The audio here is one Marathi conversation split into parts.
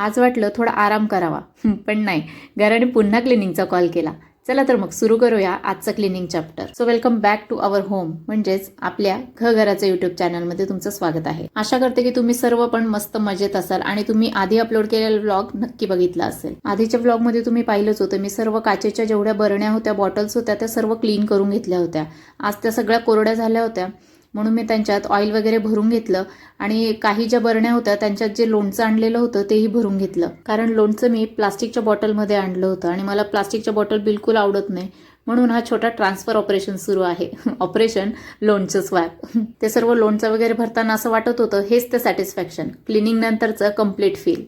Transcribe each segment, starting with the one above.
आज वाटलं थोडा आराम करावा. पण नाही. घराने पुन्हा क्लिनिंगचा कॉल केला. चला तर मग सुरू करूया आजचं cleaning chapter so welcome back to our home म्हणजेच आपल्या घ घराचं युट्यूब चॅनलमध्ये तुमचं स्वागत आहे. आशा करते की तुम्ही सर्व पण मस्त मजेत असाल आणि तुम्ही आधी अपलोड केलेला व्लॉग नक्की बघितला असेल. आधीच्या व्लॉगमध्ये तुम्ही पाहिलंच होतं मी सर्व काचेच्या जेवढ्या बरण्या होत्या बॉटल्स होत्या त्या सर्व क्लीन करून घेतल्या होत्या. आज त्या सगळ्या कोरड्या झाल्या होत्या. म्हणून मी त्यांच्यात ऑइल वगैरे भरून घेतलं. आणि काही ज्या बरण्या होत्या त्यांच्यात जे लोणचं आणलेलं होतं तेही भरून घेतलं. कारण लोणचं मी प्लास्टिकच्या बॉटलमध्ये आणलं होतं आणि मला प्लास्टिकच्या बॉटल बिलकुल आवडत नाही. म्हणून हा छोटा ट्रान्सफर ऑपरेशन सुरू आहे. ऑपरेशन लोणचं स्वॅप ते सर्व लोणचं वगैरे भरताना असं वाटत होतं हेच ते सॅटिस्फॅक्शन क्लिनिंग नंतरचं कंप्लीट फील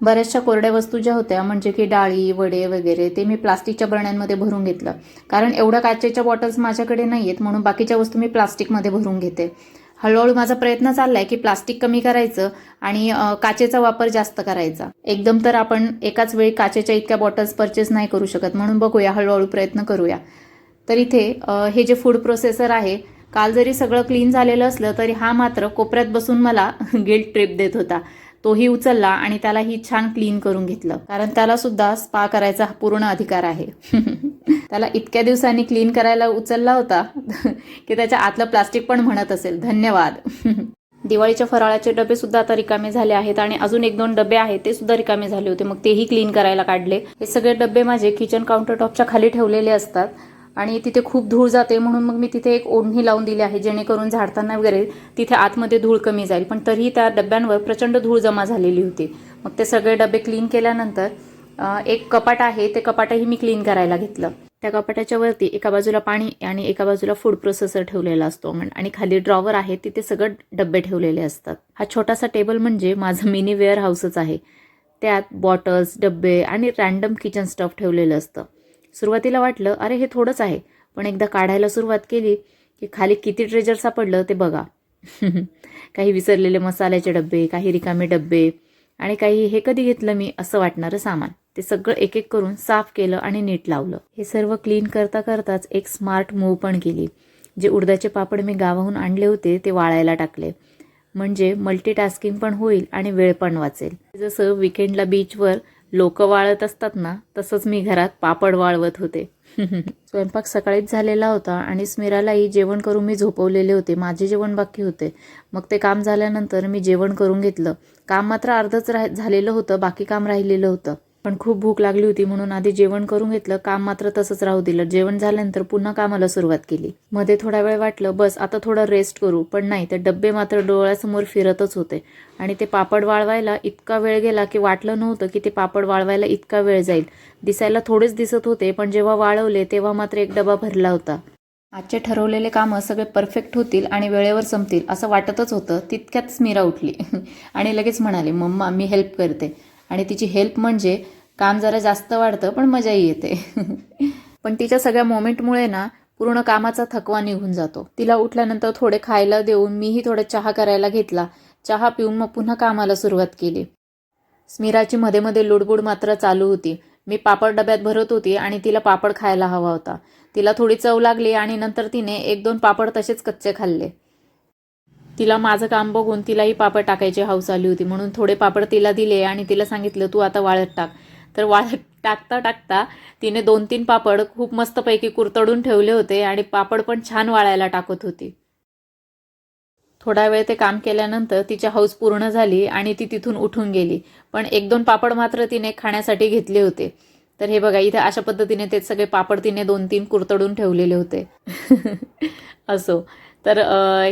बऱ्याचशा कोरड्या वस्तू ज्या होत्या म्हणजे की डाळी वडे वगैरे ते मी प्लास्टिकच्या बरण्यांमध्ये भरून घेतलं. कारण एवढ्या काचेच्या बॉटल्स माझ्याकडे नाही आहेत म्हणून बाकीच्या वस्तू मी प्लास्टिकमध्ये भरून घेते. हळूहळू माझा प्रयत्न चाललाय की प्लास्टिक कमी करायचं आणि काचेचा वापर जास्त करायचा. एकदम तर आपण एकाच वेळी काचेच्या इतक्या बॉटल्स परचेस नाही करू शकत. म्हणून बघूया हळूहळू प्रयत्न करूया. तर इथे हे जे फूड प्रोसेसर आहे काल जरी सगळं क्लीन झालेलं असलं तरी हा मात्र कोपऱ्यात बसून मला गिल्ट ट्रिप देत होता. तोही उचलला आणि त्यालाही छान क्लीन करून घेतलं. कारण त्याला सुद्धा स्पा करायचा पूर्ण अधिकार आहे. त्याला इतक्या दिवसांनी क्लीन करायला उचलला होता की त्याच्या आतलं प्लास्टिक पण म्हणत असेल. धन्यवाद. दिवाळीच्या फराळाचे डबे सुद्धा आता रिकामे झाले आहेत आणि अजून एक दोन डबे आहेत ते सुद्धा रिकामे झाले होते. मग तेही क्लीन करायला काढले. हे सगळे डबे माझे किचन काउंटर टॉपच्या खाली ठेवलेले असतात. आणि तिथे खूप धूळ जाते म्हणून मग मी तिथे एक ओढणी लावून दिली आहे जेणेकरून झाडताना वगैरे तिथे आतमध्ये धूळ कमी जाईल. पण तरीही त्या डब्यांवर प्रचंड धूळ जमा झालेली होती. मग ते सगळे डबे क्लीन केल्यानंतर एक कपाट आहे ते कपाटही मी क्लीन करायला घेतलं. त्या कपाटाच्या वरती एका बाजूला पाणी आणि एका बाजूला फूड प्रोसेसर ठेवलेला असतो म्हण- आणि खाली ड्रॉवर आहे तिथे सगळं डबे ठेवलेले असतात. हा छोटासा टेबल म्हणजे माझं मिनी वेअर हाऊसच आहे. त्यात बॉटल्स डब्बे आणि रॅन्डम किचन स्टफ ठेवलेलं असतं. सुरुवातीला वाटलं अरे हे थोडंच आहे. पण एकदा काढायला सुरुवात केली की खाली किती ट्रेजर सापडलं ते बघा. काही विसरलेले मसाल्याचे डब्बे काही रिकामे डब्बे आणि काही हे कधी घेतलं मी असं वाटणारं सामान. ते सगळं एक एक करून साफ केलं आणि नीट लावलं. हे सर्व क्लीन करता करताच एक स्मार्ट मूव पण केली. जे उडदाचे पापड मी गावाहून आणले होते ते वाळायला टाकले. म्हणजे मल्टीटास्किंग पण होईल आणि वेळ पण वाचेल. जसं विकेंडला बीचवर लोक वाळत असतात ना तसंच मी घरात पापड वाळवत होते. स्वयंपाक सकाळीच झालेला होता आणि स्मिरालाही जेवण करून मी झोपवलेले होते. माझे जेवण बाकी होते. मग ते काम झाल्यानंतर मी जेवण करून घेतलं. काम मात्र अर्धच राह झालेलं होतं बाकी काम राहिलेलं होतं. पण खूप भूक लागली होती म्हणून आधी जेवण करून घेतलं काम मात्र तसंच राहू दिलं. जेवण झाल्यानंतर पुन्हा कामाला सुरुवात केली. मध्ये थोडा वेळ वाटलं बस आता थोडं रेस्ट करू. पण नाही ते डब्बे मात्र डोळ्यासमोर फिरतच होते. आणि ते पापड वाळवायला इतका वेळ गेला की वाटलं नव्हतं की ते पापड वाळवायला इतका वेळ जाईल. दिसायला थोडेच दिसत होते पण जेव्हा वाळवले तेव्हा मात्र एक डबा भरला होता. आजचे ठरवलेले कामं सगळे परफेक्ट होतील आणि वेळेवर संपतील असं वाटतच होतं. तितक्यात स्मिरा उठली. आणि लगेच म्हणाले मम्मा मी हेल्प करते. आणि तिची हेल्प म्हणजे काम जरा जास्त वाढतं पण मजाही येते. पण तिच्या सगळ्या मोमेंटमुळे ना पूर्ण कामाचा थकवा निघून जातो. तिला उठल्यानंतर थोडे खायला देऊन मीही थोडं चहा करायला घेतला. चहा पिऊन मग पुन्हा कामाला सुरुवात केली. स्मिराची मध्ये मध्ये लुडबुड मात्र चालू होती. मी पापड डब्यात भरत होती आणि तिला पापड खायला हवा होता. तिला थोडी चव लागली आणि नंतर तिने एक दोन पापड तसेच कच्चे खाल्ले. तिला माझं काम बघून तिलाही पापड टाकायची हाऊस आली होती म्हणून थोडे पापड तिला दिले आणि तिला सांगितलं तू आता वाळत टाक. तर वाळत टाकता टाकता तिने दोन तीन पापड खूप मस्तपैकी कुरतडून ठेवले होते आणि पापड पण छान वाळायला टाकत होती. थोडा वेळ ते काम केल्यानंतर तिची हौस पूर्ण झाली आणि ती तिथून उठून गेली पण एक दोन पापड मात्र तिने खाण्यासाठी घेतले होते. तर हे बघा इथे अशा पद्धतीने ते सगळे पापड तिने दोन तीन कुरतडून ठेवलेले होते. असो. तर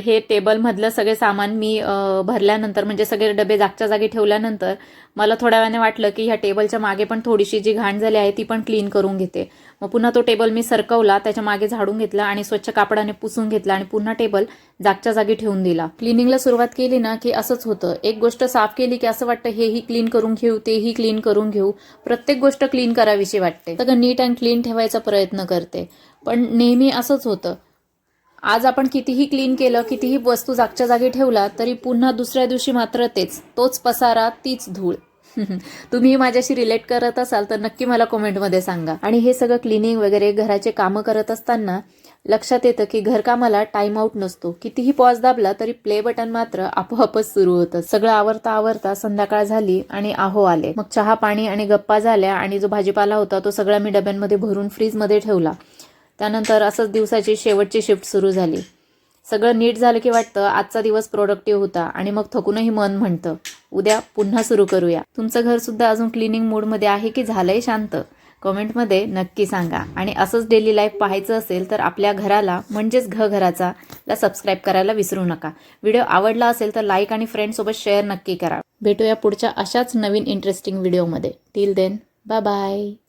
हे टेबलमधलं सगळे सामान मी भरल्यानंतर म्हणजे सगळे डबे जागच्या जागी ठेवल्यानंतर मला थोड्या वेळाने वाटलं की ह्या टेबलच्या मागे पण थोडीशी जी घाण झाली आहे ती पण क्लीन करून घेते. मग पुन्हा तो टेबल मी सरकवला त्याच्यामागे झाडून घेतला आणि स्वच्छ कापडाने पुसून घेतला आणि पुन्हा टेबल जागच्या जागी ठेवून दिला. क्लिनिंगला सुरुवात केली ना की असंच होतं. एक गोष्ट साफ केली की असं वाटतं हेही क्लीन करून घेऊ तेही क्लीन करून घेऊ. प्रत्येक गोष्ट क्लीन करावीशी वाटते. सगळं नीट अँड क्लीन ठेवायचा प्रयत्न करते. पण नेहमी असंच होतं. आज आपण कितीही क्लीन केलं कितीही वस्तू जागच्या जागी ठेवला तरी पुन्हा दुसऱ्या दिवशी मात्र तेच तोच पसारा तीच धूळ. तुम्ही माझ्याशी रिलेट करत असाल तर नक्की मला कॉमेंटमध्ये सांगा. आणि हे सगळं क्लिनिंग वगैरे घराचे कामं करत असताना लक्षात येतं की घरकामाला टाइम आउट नसतो. कितीही पॉज दाबला तरी प्ले बटन मात्र आपोआपच सुरू होतं. सगळं आवरता आवरता संध्याकाळ झाली आणि आहो आले. मग चहा पाणी आणि गप्पा झाल्या आणि जो भाजीपाला होता तो सगळा मी डब्यांमध्ये भरून फ्रीजमध्ये ठेवला. त्यानंतर असंच दिवसाची शेवटची शिफ्ट सुरू झाली. सगळं नीट झालं की वाटतं आजचा दिवस प्रोडक्टिव्ह होता आणि मग थकूनही मन म्हणतं उद्या पुन्हा सुरू करूया. तुमचं घरसुद्धा अजून क्लिनिंग मूडमध्ये आहे की झालंय शांत? कमेंटमध्ये नक्की सांगा. आणि असंच डेली लाईफ पाहायचं असेल तर आपल्या घराला म्हणजेच घ घराचा ला सबस्क्राईब करायला विसरू नका. व्हिडिओ आवडला असेल तर लाईक आणि फ्रेंडसोबत शेअर नक्की करा. भेटूया पुढच्या अशाच नवीन इंटरेस्टिंग व्हिडिओमध्ये टिल देन बाय बाय